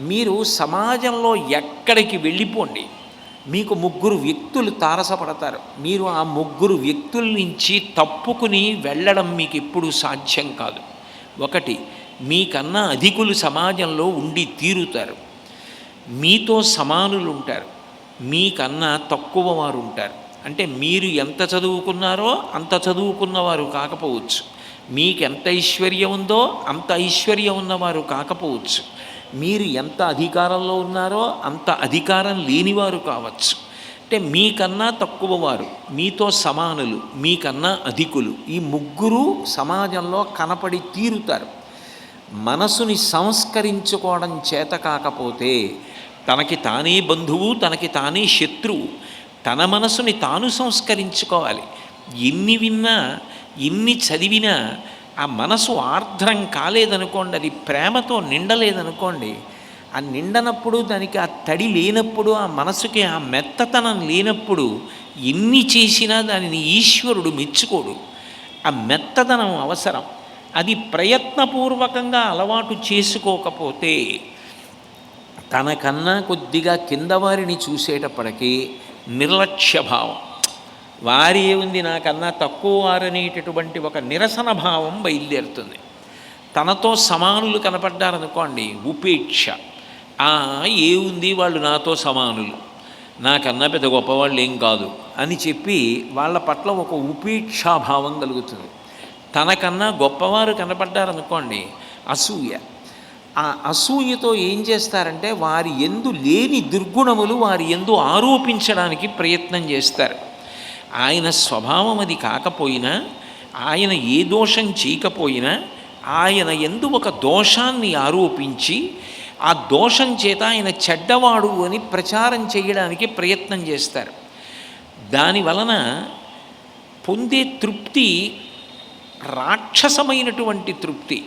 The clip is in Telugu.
మీరు సమాజంలో ఎక్కడికి వెళ్ళిపోండి మీకు ముగ్గురు వ్యక్తులు తారసపడతారు. మీరు ఆ ముగ్గురు వ్యక్తుల నుంచి తప్పుకుని వెళ్ళడం మీకు ఎప్పుడు సాధ్యం కాదు. ఒకటి మీకన్నా అధికులు సమాజంలో ఉండి తీరుతారు. మీతో సమానులు ఉంటారు. మీకన్నా తక్కువ వారు ఉంటారు. అంటే మీరు ఎంత చదువుకున్నారో అంత చదువుకున్నవారు కాకపోవచ్చు. మీకు ఎంత ఐశ్వర్యం ఉందో అంత ఐశ్వర్యం ఉన్నవారు కాకపోవచ్చు. మీరు ఎంత అధికారంలో ఉన్నారో అంత అధికారం లేనివారు కావచ్చు. అంటే మీకన్నా తక్కువ వారు మీతో సమానులు మీకన్నా అధికులు. ఈ ముగ్గురు సమాజంలో కనపడి తీరుతారు. మనసుని సంస్కరించుకోవడం చేత కాకపోతే తనకి తానే బంధువు తనకి తానే శత్రువు. తన మనసుని తాను సంస్కరించుకోవాలి. ఎన్ని విన్నా ఎన్ని చదివినా ఆ మనసు ఆర్ద్రం కాలేదనుకోండి అది ప్రేమతో నిండలేదనుకోండి ఆ నిండనప్పుడు దానికి ఆ తడి లేనప్పుడు ఆ మనసుకి ఆ మెత్తతనం లేనప్పుడు ఎన్ని చేసినా దానిని ఈశ్వరుడు మెచ్చుకోడు. ఆ మెత్తదనం అవసరం. అది ప్రయత్నపూర్వకంగా అలవాటు చేసుకోకపోతే తనకన్నా కొద్దిగా కింద వారిని చూసేటప్పటికీ నిర్లక్ష్యభావం వారి ఏముంది నాకన్నా తక్కువ వారనేటటువంటి ఒక నిరసన భావం బయలుదేరుతుంది. తనతో సమానులు కనపడ్డారనుకోండి ఉపేక్ష. ఆ ఏముంది వాళ్ళు నాతో సమానులు? నాకన్నా పెద్ద గొప్పవాళ్ళు ఏం కాదు అని చెప్పి వాళ్ళ పట్ల ఒక ఉపేక్షాభావం కలుగుతుంది. తనకన్నా గొప్పవారు కనపడ్డారనుకోండి అసూయ. ఆ అసూయతో ఏం చేస్తారంటే వారి ఎందు లేని దుర్గుణములు వారి ఎందు ఆరోపించడానికి ప్రయత్నం చేస్తారు. ఆయన స్వభావం అది కాకపోయినా ఆయన ఏ దోషం చేయకపోయినా ఆయన ఎందు ఒక దోషాన్ని ఆరోపించి ఆ దోషం చేత ఆయన చెడ్డవాడు అని ప్రచారం చేయడానికి ప్రయత్నం చేస్తారు. దాని వలన పొందే తృప్తి రాక్షసమైనటువంటి తృప్తి.